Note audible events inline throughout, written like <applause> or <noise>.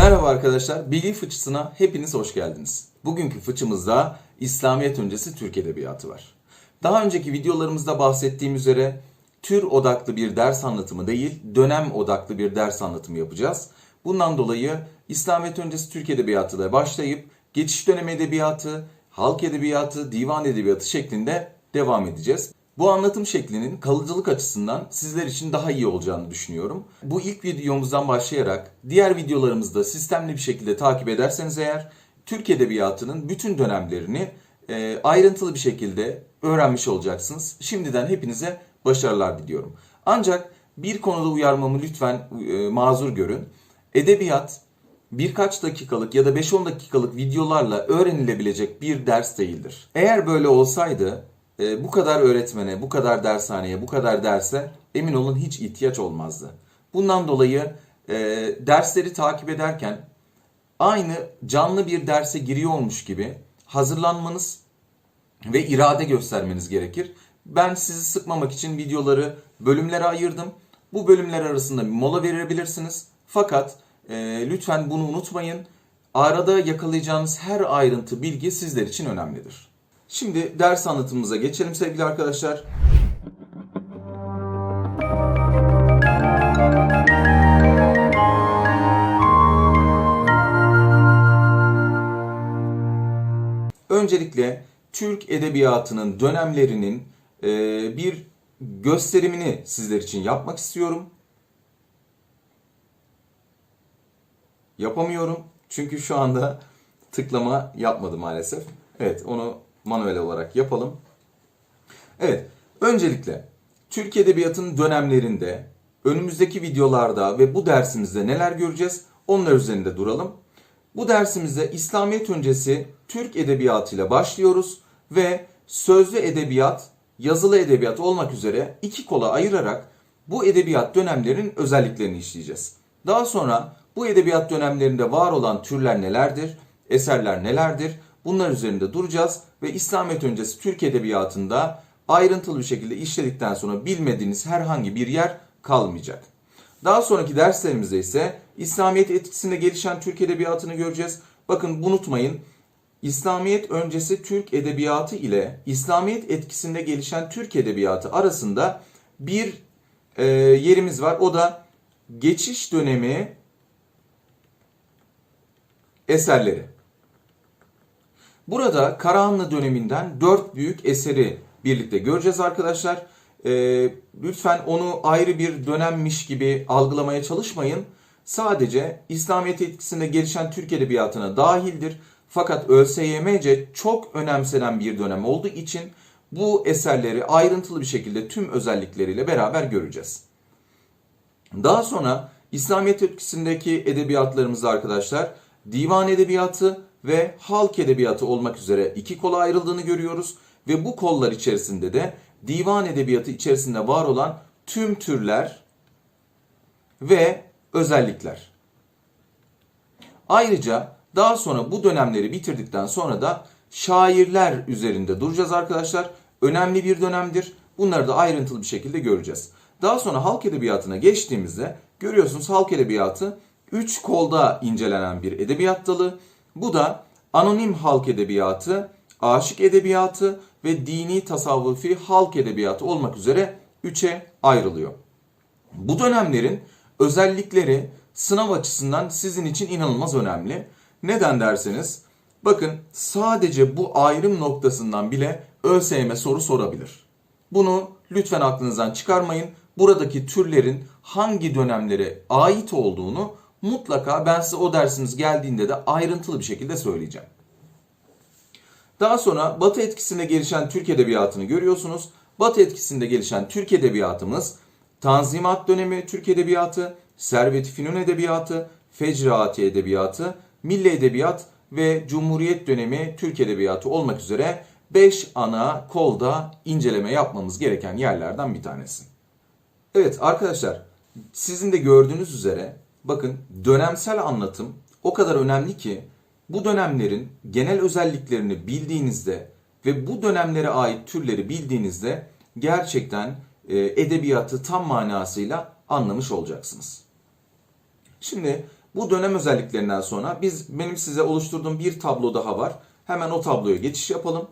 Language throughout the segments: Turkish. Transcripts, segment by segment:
Merhaba arkadaşlar, Bilgi Fıçısına hepiniz hoş geldiniz. Bugünkü fıçımızda İslamiyet öncesi Türk Edebiyatı var. Daha önceki videolarımızda bahsettiğim üzere tür odaklı bir ders anlatımı değil, dönem odaklı bir ders anlatımı yapacağız. Bundan dolayı İslamiyet öncesi Türk Edebiyatı ile başlayıp geçiş dönemi edebiyatı, halk edebiyatı, divan edebiyatı şeklinde devam edeceğiz. Bu anlatım şeklinin kalıcılık açısından sizler için daha iyi olacağını düşünüyorum. Bu ilk videomuzdan başlayarak diğer videolarımızı da sistemli bir şekilde takip ederseniz eğer Türk Edebiyatı'nın bütün dönemlerini e, ayrıntılı bir şekilde öğrenmiş olacaksınız. Şimdiden hepinize başarılar diliyorum. Ancak bir konuda uyarmamı lütfen e, mazur görün. Edebiyat birkaç dakikalık ya da 5-10 dakikalık videolarla öğrenilebilecek bir ders değildir. Eğer böyle olsaydı e, bu kadar öğretmene, bu kadar dershaneye, bu kadar derse emin olun hiç ihtiyaç olmazdı. Bundan dolayı e, dersleri takip ederken aynı canlı bir derse giriyormuş gibi hazırlanmanız ve irade göstermeniz gerekir. Ben sizi sıkmamak için videoları bölümlere ayırdım. Bu bölümler arasında bir mola verebilirsiniz. Fakat e, lütfen bunu unutmayın. Arada yakalayacağınız her ayrıntı bilgi sizler için önemlidir. Şimdi ders anlatımımıza geçelim sevgili arkadaşlar. Öncelikle Türk Edebiyatı'nın dönemlerinin e, bir gösterimini sizler için yapmak istiyorum. Yapamıyorum çünkü şu anda tıklama yapmadı maalesef. Evet onu manuel olarak yapalım. Evet öncelikle Türk Edebiyatı'nın dönemlerinde önümüzdeki videolarda ve bu dersimizde neler göreceğiz onlar üzerinde duralım. Bu dersimizde İslamiyet öncesi Türk Edebiyatı ile başlıyoruz ve sözlü edebiyat, yazılı edebiyat olmak üzere iki kola ayırarak bu edebiyat dönemlerinin özelliklerini işleyeceğiz. Daha sonra bu edebiyat dönemlerinde var olan türler nelerdir, eserler nelerdir bunlar üzerinde duracağız ve İslamiyet öncesi Türk Edebiyatı'nda ayrıntılı bir şekilde işledikten sonra bilmediğiniz herhangi bir yer kalmayacak. Daha sonraki derslerimizde ise İslamiyet etkisinde gelişen Türk Edebiyatı'nı göreceğiz. Bakın unutmayın İslamiyet öncesi Türk Edebiyatı ile İslamiyet etkisinde gelişen Türk Edebiyatı arasında bir e, yerimiz var. O da geçiş dönemi eserleri. Burada Karahanlı döneminden dört büyük eseri birlikte göreceğiz arkadaşlar. Ee, lütfen onu ayrı bir dönemmiş gibi algılamaya çalışmayın. Sadece İslamiyet etkisinde gelişen Türk Edebiyatı'na dahildir. Fakat ÖSYM'ce çok önemsenen bir dönem olduğu için bu eserleri ayrıntılı bir şekilde tüm özellikleriyle beraber göreceğiz. Daha sonra İslamiyet etkisindeki edebiyatlarımızda arkadaşlar divan edebiyatı ve halk edebiyatı olmak üzere iki kola ayrıldığını görüyoruz. Ve bu kollar içerisinde de divan edebiyatı içerisinde var olan tüm türler ve özellikler. Ayrıca daha sonra bu dönemleri bitirdikten sonra da şairler üzerinde duracağız arkadaşlar. Önemli bir dönemdir. Bunları da ayrıntılı bir şekilde göreceğiz. Daha sonra halk edebiyatına geçtiğimizde görüyorsunuz halk edebiyatı 3 kolda incelenen bir edebiyat dalı. Bu da anonim halk edebiyatı, aşık edebiyatı ve dini tasavvufi halk edebiyatı olmak üzere üçe ayrılıyor. Bu dönemlerin özellikleri sınav açısından sizin için inanılmaz önemli. Neden derseniz bakın sadece bu ayrım noktasından bile ÖSYM soru sorabilir. Bunu lütfen aklınızdan çıkarmayın. Buradaki türlerin hangi dönemlere ait olduğunu mutlaka ben size o dersiniz geldiğinde de ayrıntılı bir şekilde söyleyeceğim. Daha sonra Batı etkisinde gelişen Türk Edebiyatı'nı görüyorsunuz. Batı etkisinde gelişen Türk Edebiyatımız Tanzimat dönemi Türk Edebiyatı, Servet-i Fünun Edebiyatı, Fecraati Edebiyatı, Milli Edebiyat ve Cumhuriyet dönemi Türk Edebiyatı olmak üzere 5 ana kolda inceleme yapmamız gereken yerlerden bir tanesi. Evet arkadaşlar sizin de gördüğünüz üzere bakın dönemsel anlatım o kadar önemli ki bu dönemlerin genel özelliklerini bildiğinizde ve bu dönemlere ait türleri bildiğinizde gerçekten e, edebiyatı tam manasıyla anlamış olacaksınız. Şimdi Bu dönem özelliklerinden sonra biz benim size oluşturduğum bir tablo daha var. Hemen o tabloya geçiş yapalım.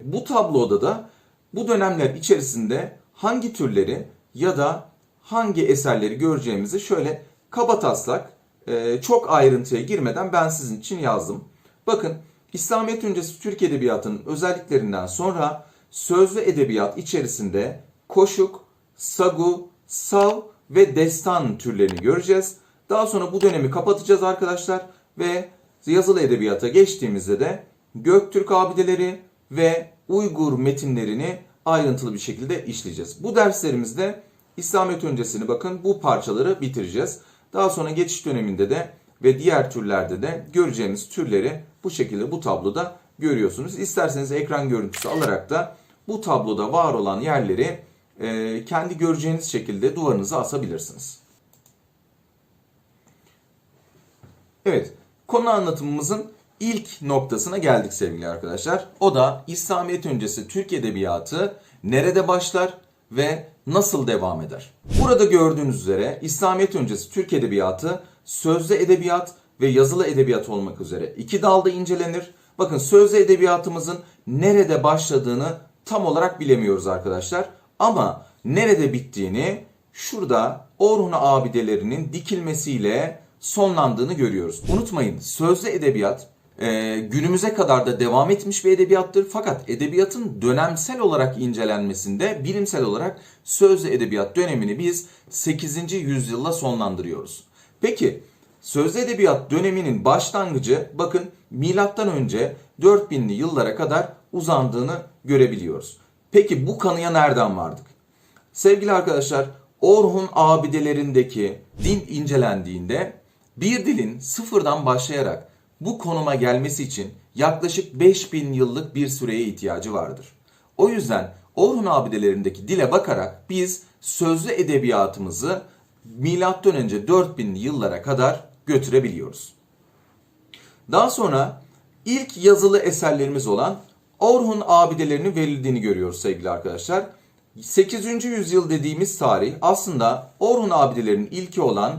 Bu tabloda da bu dönemler içerisinde hangi türleri ya da hangi eserleri göreceğimizi şöyle kabataslak e, çok ayrıntıya girmeden ben sizin için yazdım. Bakın İslamiyet öncesi Türk Edebiyatı'nın özelliklerinden sonra sözlü edebiyat içerisinde koşuk, sagu, sav ve destan türlerini göreceğiz. Daha sonra bu dönemi kapatacağız arkadaşlar ve yazılı edebiyata geçtiğimizde de Göktürk abideleri ve Uygur metinlerini ayrıntılı bir şekilde işleyeceğiz. Bu derslerimizde İslamiyet öncesini bakın bu parçaları bitireceğiz. Daha sonra geçiş döneminde de ve diğer türlerde de göreceğimiz türleri bu şekilde bu tabloda görüyorsunuz. İsterseniz ekran görüntüsü alarak da bu tabloda var olan yerleri e, kendi göreceğiniz şekilde duvarınıza asabilirsiniz. Evet, konu anlatımımızın ilk noktasına geldik sevgili arkadaşlar. O da İslamiyet öncesi Türk Edebiyatı nerede başlar ve nasıl devam eder? Burada gördüğünüz üzere İslamiyet öncesi Türk Edebiyatı sözlü edebiyat ve yazılı edebiyat olmak üzere iki dalda incelenir. Bakın sözlü edebiyatımızın nerede başladığını tam olarak bilemiyoruz arkadaşlar. Ama nerede bittiğini şurada Orhun abidelerinin dikilmesiyle sonlandığını görüyoruz. Unutmayın sözlü edebiyat e, günümüze kadar da devam etmiş bir edebiyattır. Fakat edebiyatın dönemsel olarak incelenmesinde bilimsel olarak sözlü edebiyat dönemini biz 8. yüzyılla sonlandırıyoruz. Peki sözlü edebiyat döneminin başlangıcı bakın milattan önce 4000'li yıllara kadar uzandığını görebiliyoruz. Peki bu kanıya nereden vardık? Sevgili arkadaşlar, Orhun abidelerindeki dil incelendiğinde bir dilin sıfırdan başlayarak bu konuma gelmesi için yaklaşık 5000 yıllık bir süreye ihtiyacı vardır. O yüzden Orhun abidelerindeki dile bakarak biz sözlü edebiyatımızı milattan önce 4000 yıllara kadar götürebiliyoruz. Daha sonra ilk yazılı eserlerimiz olan Orhun abidelerinin verildiğini görüyoruz sevgili arkadaşlar. 8. yüzyıl dediğimiz tarih aslında Orhun abidelerinin ilki olan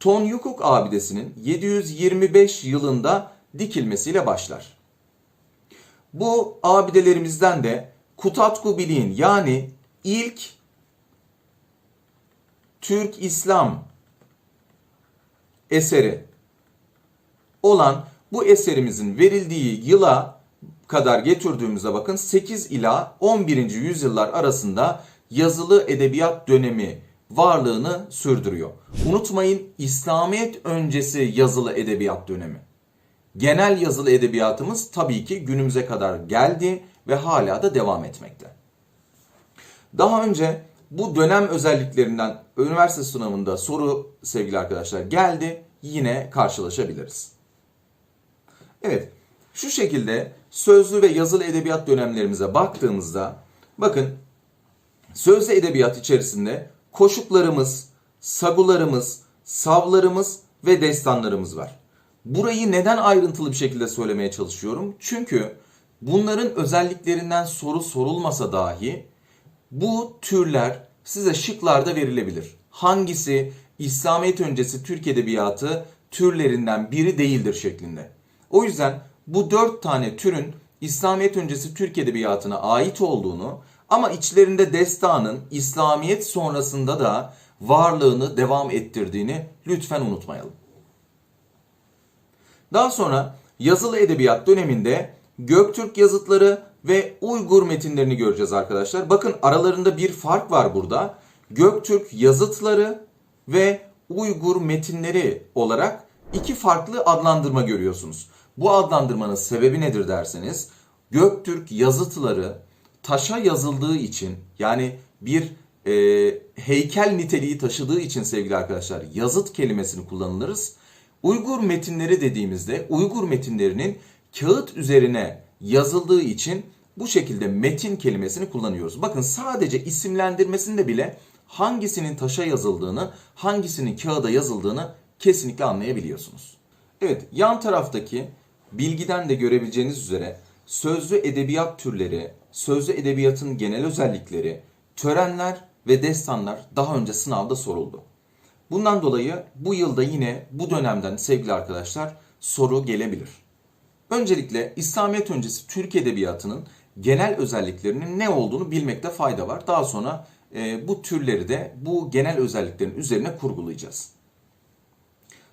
Tonyukuk abidesinin 725 yılında dikilmesiyle başlar. Bu abidelerimizden de Kutatku Biliğin yani ilk Türk İslam eseri olan bu eserimizin verildiği yıla kadar getirdiğimizde bakın 8 ila 11. yüzyıllar arasında yazılı edebiyat dönemi varlığını sürdürüyor. Unutmayın İslamiyet öncesi yazılı edebiyat dönemi. Genel yazılı edebiyatımız tabii ki günümüze kadar geldi ve hala da devam etmekte. Daha önce bu dönem özelliklerinden üniversite sınavında soru sevgili arkadaşlar geldi. Yine karşılaşabiliriz. Evet, şu şekilde sözlü ve yazılı edebiyat dönemlerimize baktığımızda bakın sözlü edebiyat içerisinde koşuklarımız, sagularımız, savlarımız ve destanlarımız var. Burayı neden ayrıntılı bir şekilde söylemeye çalışıyorum? Çünkü bunların özelliklerinden soru sorulmasa dahi bu türler size şıklarda verilebilir. Hangisi İslamiyet öncesi Türk Edebiyatı türlerinden biri değildir şeklinde. O yüzden bu dört tane türün İslamiyet öncesi Türk Edebiyatı'na ait olduğunu ama içlerinde destanın İslamiyet sonrasında da varlığını devam ettirdiğini lütfen unutmayalım. Daha sonra yazılı edebiyat döneminde Göktürk yazıtları ve Uygur metinlerini göreceğiz arkadaşlar. Bakın aralarında bir fark var burada. Göktürk yazıtları ve Uygur metinleri olarak iki farklı adlandırma görüyorsunuz. Bu adlandırmanın sebebi nedir derseniz Göktürk yazıtları taşa yazıldığı için yani bir e, heykel niteliği taşıdığı için sevgili arkadaşlar yazıt kelimesini kullanılırız. Uygur metinleri dediğimizde Uygur metinlerinin kağıt üzerine yazıldığı için bu şekilde metin kelimesini kullanıyoruz. Bakın sadece isimlendirmesinde bile hangisinin taşa yazıldığını, hangisinin kağıda yazıldığını kesinlikle anlayabiliyorsunuz. Evet, yan taraftaki bilgiden de görebileceğiniz üzere sözlü edebiyat türleri, sözlü edebiyatın genel özellikleri, törenler ve destanlar daha önce sınavda soruldu. Bundan dolayı bu yılda yine bu dönemden sevgili arkadaşlar soru gelebilir. Öncelikle İslamiyet öncesi Türk Edebiyatı'nın genel özelliklerinin ne olduğunu bilmekte fayda var. Daha sonra e, bu türleri de bu genel özelliklerin üzerine kurgulayacağız.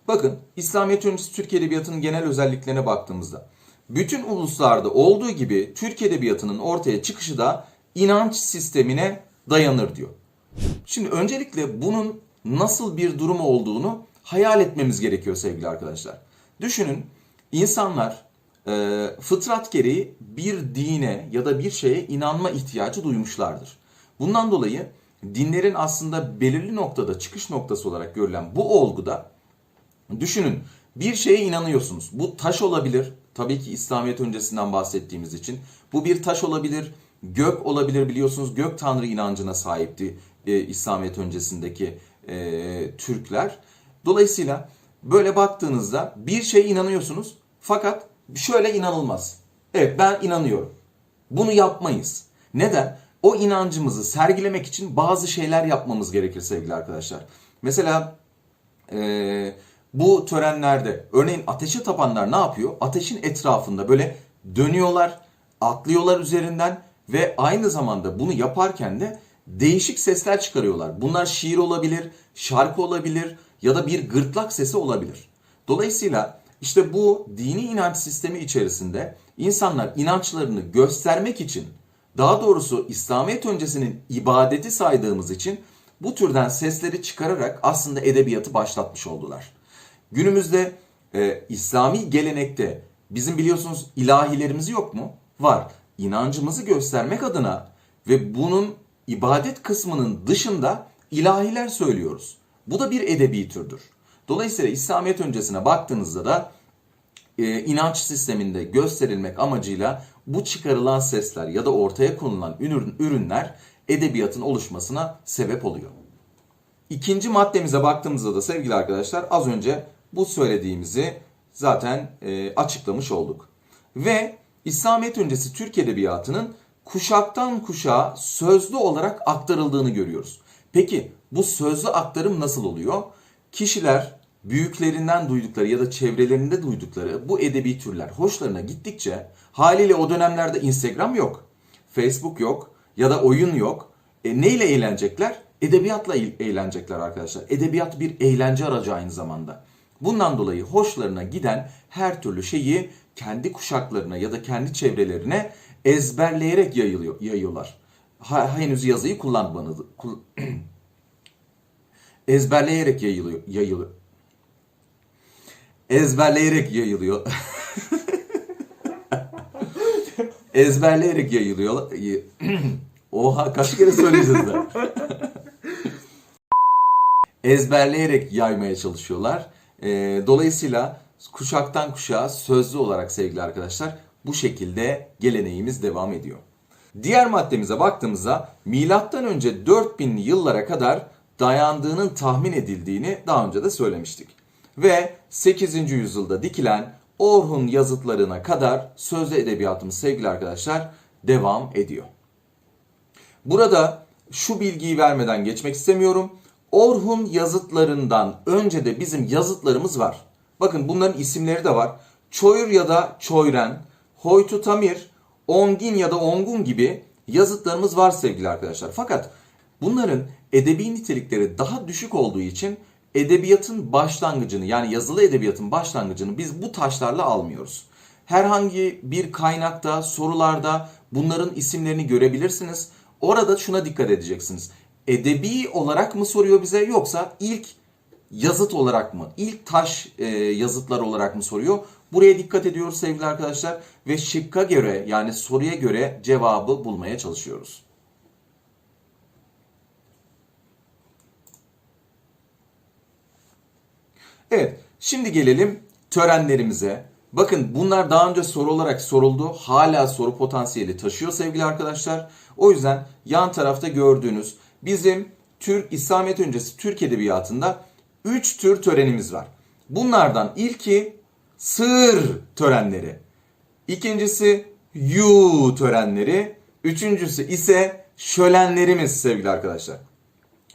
Bakın İslamiyet öncesi Türk Edebiyatı'nın genel özelliklerine baktığımızda bütün uluslarda olduğu gibi Türk Edebiyatı'nın ortaya çıkışı da inanç sistemine dayanır diyor. Şimdi öncelikle bunun nasıl bir durum olduğunu hayal etmemiz gerekiyor sevgili arkadaşlar. Düşünün insanlar e, fıtrat gereği bir dine ya da bir şeye inanma ihtiyacı duymuşlardır. Bundan dolayı dinlerin aslında belirli noktada çıkış noktası olarak görülen bu olguda Düşünün bir şeye inanıyorsunuz. Bu taş olabilir. Tabii ki İslamiyet öncesinden bahsettiğimiz için. Bu bir taş olabilir. Gök olabilir biliyorsunuz. Gök tanrı inancına sahipti e, İslamiyet öncesindeki e, Türkler. Dolayısıyla böyle baktığınızda bir şeye inanıyorsunuz. Fakat şöyle inanılmaz. Evet ben inanıyorum. Bunu yapmayız. Neden? O inancımızı sergilemek için bazı şeyler yapmamız gerekir sevgili arkadaşlar. Mesela ee, bu törenlerde örneğin ateşe tapanlar ne yapıyor? Ateşin etrafında böyle dönüyorlar, atlıyorlar üzerinden ve aynı zamanda bunu yaparken de değişik sesler çıkarıyorlar. Bunlar şiir olabilir, şarkı olabilir ya da bir gırtlak sesi olabilir. Dolayısıyla işte bu dini inanç sistemi içerisinde insanlar inançlarını göstermek için daha doğrusu İslamiyet öncesinin ibadeti saydığımız için bu türden sesleri çıkararak aslında edebiyatı başlatmış oldular. Günümüzde e, İslami gelenekte bizim biliyorsunuz ilahilerimiz yok mu? Var. İnancımızı göstermek adına ve bunun ibadet kısmının dışında ilahiler söylüyoruz. Bu da bir edebi türdür. Dolayısıyla İslamiyet öncesine baktığınızda da e, inanç sisteminde gösterilmek amacıyla bu çıkarılan sesler ya da ortaya konulan ürün, ürünler edebiyatın oluşmasına sebep oluyor. İkinci maddemize baktığımızda da sevgili arkadaşlar az önce bu söylediğimizi zaten e, açıklamış olduk. Ve İslamiyet öncesi Türk Edebiyatı'nın kuşaktan kuşağa sözlü olarak aktarıldığını görüyoruz. Peki bu sözlü aktarım nasıl oluyor? Kişiler büyüklerinden duydukları ya da çevrelerinde duydukları bu edebi türler hoşlarına gittikçe haliyle o dönemlerde Instagram yok, Facebook yok ya da oyun yok. E, neyle eğlenecekler? Edebiyatla eğlenecekler arkadaşlar. Edebiyat bir eğlence aracı aynı zamanda. Bundan dolayı hoşlarına giden her türlü şeyi kendi kuşaklarına ya da kendi çevrelerine ezberleyerek yayılıyor, yayıyorlar. Ha, henüz yazıyı kullanmadı. Kul <clears throat> ezberleyerek yayılıyor, yayılıyor. Ezberleyerek yayılıyor. <laughs> ezberleyerek yayılıyor. <clears throat> Oha kaç kere söyleyeceğiz de. <laughs> ezberleyerek yaymaya çalışıyorlar. E, dolayısıyla kuşaktan kuşağa sözlü olarak sevgili arkadaşlar bu şekilde geleneğimiz devam ediyor. Diğer maddemize baktığımızda milattan önce 4000'li yıllara kadar dayandığının tahmin edildiğini daha önce de söylemiştik. Ve 8. yüzyılda dikilen Orhun yazıtlarına kadar sözlü edebiyatımız sevgili arkadaşlar devam ediyor. Burada şu bilgiyi vermeden geçmek istemiyorum. Orhun yazıtlarından önce de bizim yazıtlarımız var. Bakın bunların isimleri de var. Çoyur ya da Çoyren, Hoytutamir, Ongin ya da Ongun gibi yazıtlarımız var sevgili arkadaşlar. Fakat bunların edebi nitelikleri daha düşük olduğu için edebiyatın başlangıcını yani yazılı edebiyatın başlangıcını biz bu taşlarla almıyoruz. Herhangi bir kaynakta, sorularda bunların isimlerini görebilirsiniz. Orada şuna dikkat edeceksiniz. Edebi olarak mı soruyor bize yoksa ilk yazıt olarak mı? İlk taş e, yazıtlar olarak mı soruyor? Buraya dikkat ediyoruz sevgili arkadaşlar ve şıkka göre yani soruya göre cevabı bulmaya çalışıyoruz. Evet, şimdi gelelim törenlerimize. Bakın bunlar daha önce soru olarak soruldu. Hala soru potansiyeli taşıyor sevgili arkadaşlar. O yüzden yan tarafta gördüğünüz bizim Türk İslamiyet öncesi Türk edebiyatında 3 tür törenimiz var. Bunlardan ilki sır törenleri. İkincisi yu törenleri. Üçüncüsü ise şölenlerimiz sevgili arkadaşlar.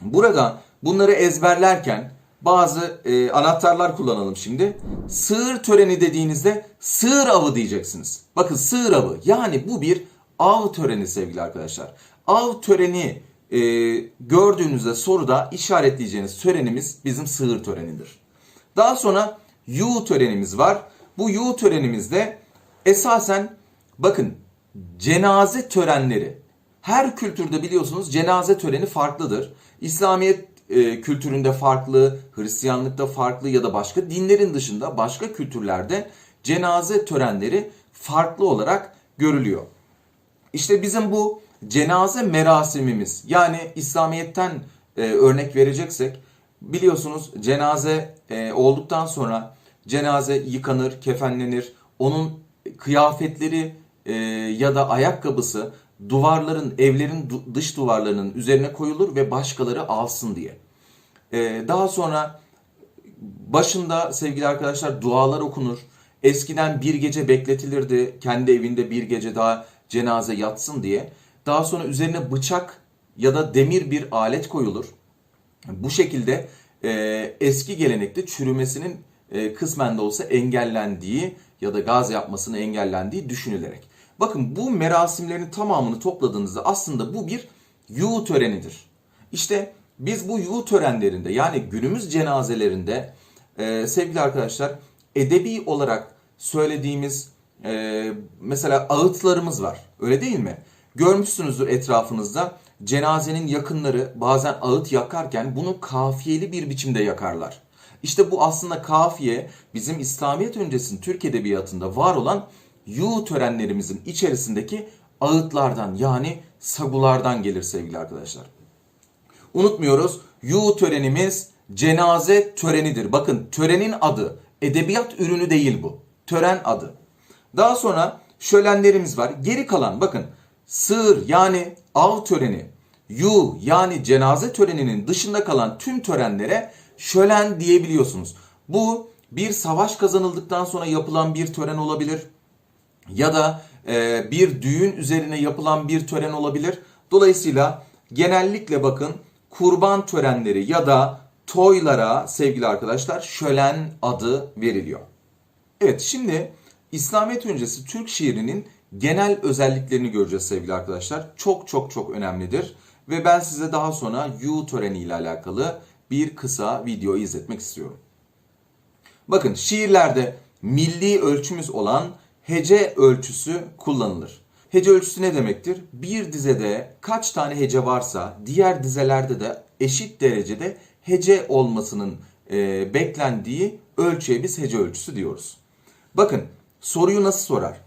Burada bunları ezberlerken bazı e, anahtarlar kullanalım şimdi. Sığır töreni dediğinizde sığır avı diyeceksiniz. Bakın sığır avı yani bu bir av töreni sevgili arkadaşlar. Av töreni e, gördüğünüzde soruda işaretleyeceğiniz törenimiz bizim sığır törenidir. Daha sonra yu törenimiz var. Bu yu törenimizde esasen bakın cenaze törenleri. Her kültürde biliyorsunuz cenaze töreni farklıdır. İslamiyet e, kültüründe farklı, Hristiyanlıkta farklı ya da başka dinlerin dışında başka kültürlerde cenaze törenleri farklı olarak görülüyor. İşte bizim bu cenaze merasimimiz yani İslamiyet'ten e, örnek vereceksek biliyorsunuz cenaze e, olduktan sonra cenaze yıkanır, kefenlenir. Onun kıyafetleri e, ya da ayakkabısı duvarların, evlerin du- dış duvarlarının üzerine koyulur ve başkaları alsın diye. E, daha sonra başında sevgili arkadaşlar dualar okunur. Eskiden bir gece bekletilirdi kendi evinde bir gece daha cenaze yatsın diye. Daha sonra üzerine bıçak ya da demir bir alet koyulur. Bu şekilde e, eski gelenekte çürümesinin e, kısmen de olsa engellendiği ya da gaz yapmasını engellendiği düşünülerek. Bakın bu merasimlerin tamamını topladığınızda aslında bu bir yu törenidir. İşte biz bu yu törenlerinde yani günümüz cenazelerinde e, sevgili arkadaşlar edebi olarak söylediğimiz e, mesela ağıtlarımız var. Öyle değil mi? Görmüşsünüzdür etrafınızda cenazenin yakınları bazen ağıt yakarken bunu kafiyeli bir biçimde yakarlar. İşte bu aslında kafiye bizim İslamiyet öncesinin Türk Edebiyatı'nda var olan yu törenlerimizin içerisindeki ağıtlardan yani sagulardan gelir sevgili arkadaşlar. Unutmuyoruz yu törenimiz cenaze törenidir. Bakın törenin adı edebiyat ürünü değil bu. Tören adı. Daha sonra şölenlerimiz var. Geri kalan bakın sığır yani av töreni, yu yani cenaze töreninin dışında kalan tüm törenlere şölen diyebiliyorsunuz. Bu bir savaş kazanıldıktan sonra yapılan bir tören olabilir ya da e, bir düğün üzerine yapılan bir tören olabilir. Dolayısıyla genellikle bakın kurban törenleri ya da toylara sevgili arkadaşlar şölen adı veriliyor. Evet şimdi İslamiyet öncesi Türk şiirinin genel özelliklerini göreceğiz sevgili arkadaşlar. Çok çok çok önemlidir. Ve ben size daha sonra yu töreni ile alakalı bir kısa video izletmek istiyorum. Bakın şiirlerde milli ölçümüz olan hece ölçüsü kullanılır. Hece ölçüsü ne demektir? Bir dizede kaç tane hece varsa diğer dizelerde de eşit derecede hece olmasının e, beklendiği ölçüye biz hece ölçüsü diyoruz. Bakın soruyu nasıl sorar?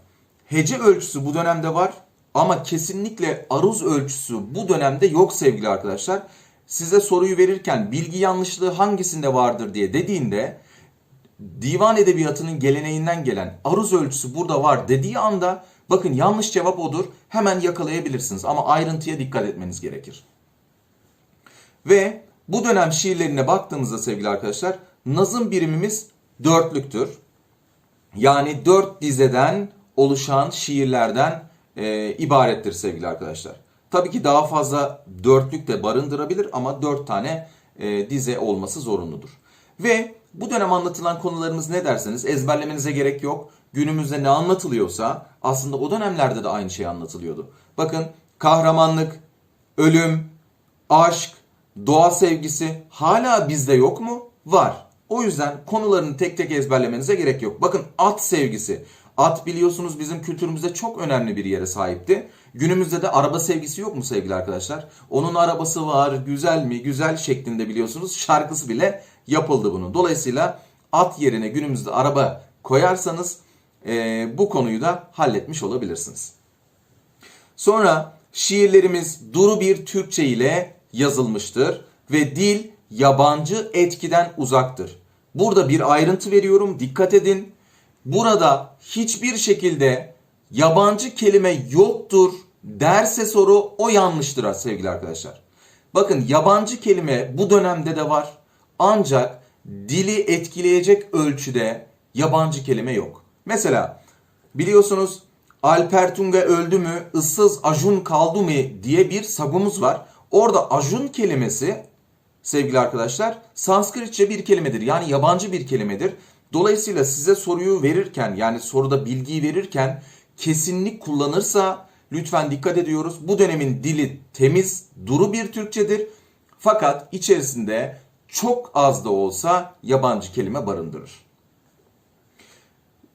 Hece ölçüsü bu dönemde var ama kesinlikle aruz ölçüsü bu dönemde yok sevgili arkadaşlar. Size soruyu verirken bilgi yanlışlığı hangisinde vardır diye dediğinde divan edebiyatının geleneğinden gelen aruz ölçüsü burada var dediği anda bakın yanlış cevap odur hemen yakalayabilirsiniz ama ayrıntıya dikkat etmeniz gerekir. Ve bu dönem şiirlerine baktığımızda sevgili arkadaşlar nazım birimimiz dörtlüktür. Yani dört dizeden oluşan şiirlerden e, ibarettir sevgili arkadaşlar. Tabii ki daha fazla dörtlük de barındırabilir ama dört tane e, dize olması zorunludur. Ve bu dönem anlatılan konularımız ne derseniz ezberlemenize gerek yok. Günümüzde ne anlatılıyorsa aslında o dönemlerde de aynı şey anlatılıyordu. Bakın kahramanlık, ölüm, aşk, doğa sevgisi hala bizde yok mu? Var. O yüzden konularını tek tek ezberlemenize gerek yok. Bakın at sevgisi. At biliyorsunuz bizim kültürümüzde çok önemli bir yere sahipti. Günümüzde de araba sevgisi yok mu sevgili arkadaşlar? Onun arabası var, güzel mi, güzel şeklinde biliyorsunuz şarkısı bile yapıldı bunun. Dolayısıyla at yerine günümüzde araba koyarsanız e, bu konuyu da halletmiş olabilirsiniz. Sonra şiirlerimiz duru bir Türkçe ile yazılmıştır ve dil yabancı etkiden uzaktır. Burada bir ayrıntı veriyorum dikkat edin. Burada hiçbir şekilde yabancı kelime yoktur derse soru o yanlıştır sevgili arkadaşlar. Bakın yabancı kelime bu dönemde de var. Ancak dili etkileyecek ölçüde yabancı kelime yok. Mesela biliyorsunuz Alper Tunga öldü mü, ıssız ajun kaldı mı diye bir sagumuz var. Orada ajun kelimesi sevgili arkadaşlar Sanskritçe bir kelimedir. Yani yabancı bir kelimedir. Dolayısıyla size soruyu verirken yani soruda bilgiyi verirken kesinlik kullanırsa lütfen dikkat ediyoruz. Bu dönemin dili temiz, duru bir Türkçedir. Fakat içerisinde çok az da olsa yabancı kelime barındırır.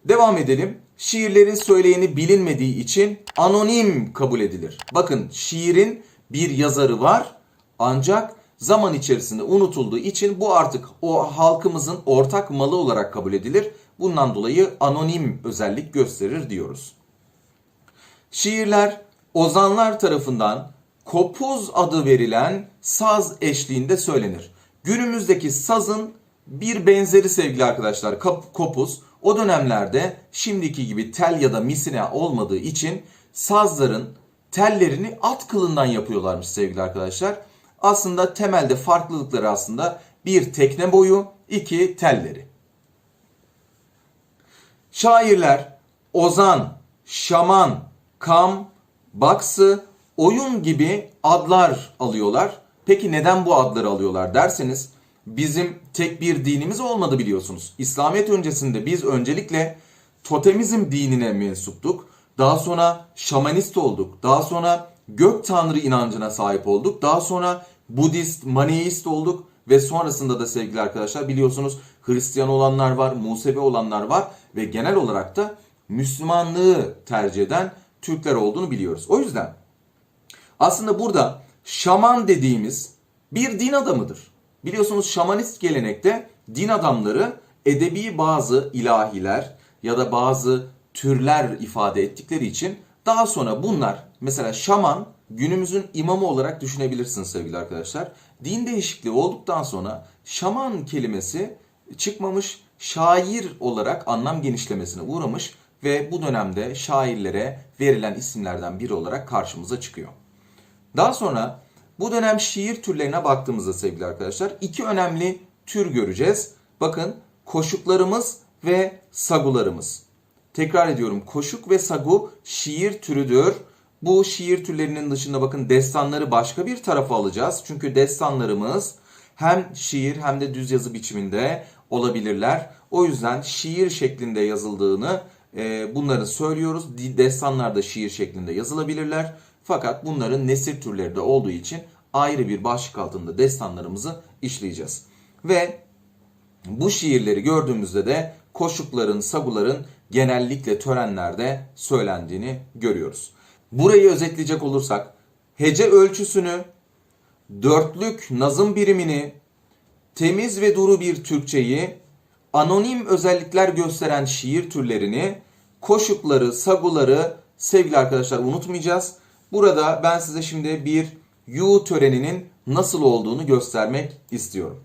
Devam edelim. Şiirlerin söyleyeni bilinmediği için anonim kabul edilir. Bakın şiirin bir yazarı var ancak zaman içerisinde unutulduğu için bu artık o halkımızın ortak malı olarak kabul edilir. Bundan dolayı anonim özellik gösterir diyoruz. Şiirler ozanlar tarafından kopuz adı verilen saz eşliğinde söylenir. Günümüzdeki sazın bir benzeri sevgili arkadaşlar kopuz. O dönemlerde şimdiki gibi tel ya da misine olmadığı için sazların tellerini at kılından yapıyorlarmış sevgili arkadaşlar. Aslında temelde farklılıkları aslında bir tekne boyu, iki telleri. Şairler ozan, şaman, kam, baksı, oyun gibi adlar alıyorlar. Peki neden bu adları alıyorlar derseniz bizim tek bir dinimiz olmadı biliyorsunuz. İslamiyet öncesinde biz öncelikle totemizm dinine mensuptuk. Daha sonra şamanist olduk. Daha sonra gök tanrı inancına sahip olduk. Daha sonra Budist, Maniist olduk ve sonrasında da sevgili arkadaşlar biliyorsunuz Hristiyan olanlar var, Musevi olanlar var ve genel olarak da Müslümanlığı tercih eden Türkler olduğunu biliyoruz. O yüzden aslında burada şaman dediğimiz bir din adamıdır. Biliyorsunuz şamanist gelenekte din adamları edebi bazı ilahiler ya da bazı türler ifade ettikleri için daha sonra bunlar mesela şaman günümüzün imamı olarak düşünebilirsiniz sevgili arkadaşlar. Din değişikliği olduktan sonra şaman kelimesi çıkmamış şair olarak anlam genişlemesine uğramış ve bu dönemde şairlere verilen isimlerden biri olarak karşımıza çıkıyor. Daha sonra bu dönem şiir türlerine baktığımızda sevgili arkadaşlar iki önemli tür göreceğiz. Bakın koşuklarımız ve sagularımız. Tekrar ediyorum koşuk ve sagu şiir türüdür. Bu şiir türlerinin dışında bakın destanları başka bir tarafa alacağız. Çünkü destanlarımız hem şiir hem de düz yazı biçiminde olabilirler. O yüzden şiir şeklinde yazıldığını e, bunları söylüyoruz. Destanlar da şiir şeklinde yazılabilirler. Fakat bunların nesir türleri de olduğu için ayrı bir başlık altında destanlarımızı işleyeceğiz. Ve bu şiirleri gördüğümüzde de koşukların, saguların genellikle törenlerde söylendiğini görüyoruz. Burayı özetleyecek olursak hece ölçüsünü, dörtlük nazım birimini, temiz ve duru bir Türkçeyi, anonim özellikler gösteren şiir türlerini, koşukları, saguları sevgili arkadaşlar unutmayacağız. Burada ben size şimdi bir yu töreninin nasıl olduğunu göstermek istiyorum.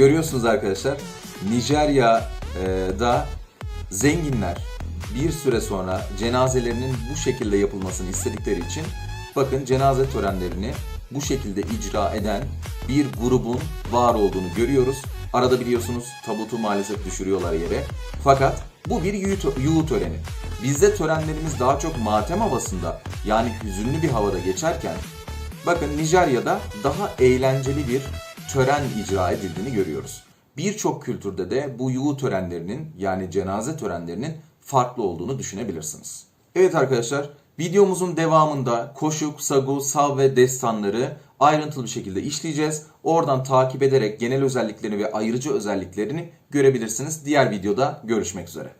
Görüyorsunuz arkadaşlar Nijerya'da zenginler bir süre sonra cenazelerinin bu şekilde yapılmasını istedikleri için bakın cenaze törenlerini bu şekilde icra eden bir grubun var olduğunu görüyoruz. Arada biliyorsunuz tabutu maalesef düşürüyorlar yere. Fakat bu bir yuğu töreni. Bizde törenlerimiz daha çok matem havasında yani hüzünlü bir havada geçerken bakın Nijerya'da daha eğlenceli bir tören icra edildiğini görüyoruz. Birçok kültürde de bu yuğu törenlerinin yani cenaze törenlerinin farklı olduğunu düşünebilirsiniz. Evet arkadaşlar videomuzun devamında koşuk, sagu, sav ve destanları ayrıntılı bir şekilde işleyeceğiz. Oradan takip ederek genel özelliklerini ve ayrıcı özelliklerini görebilirsiniz. Diğer videoda görüşmek üzere.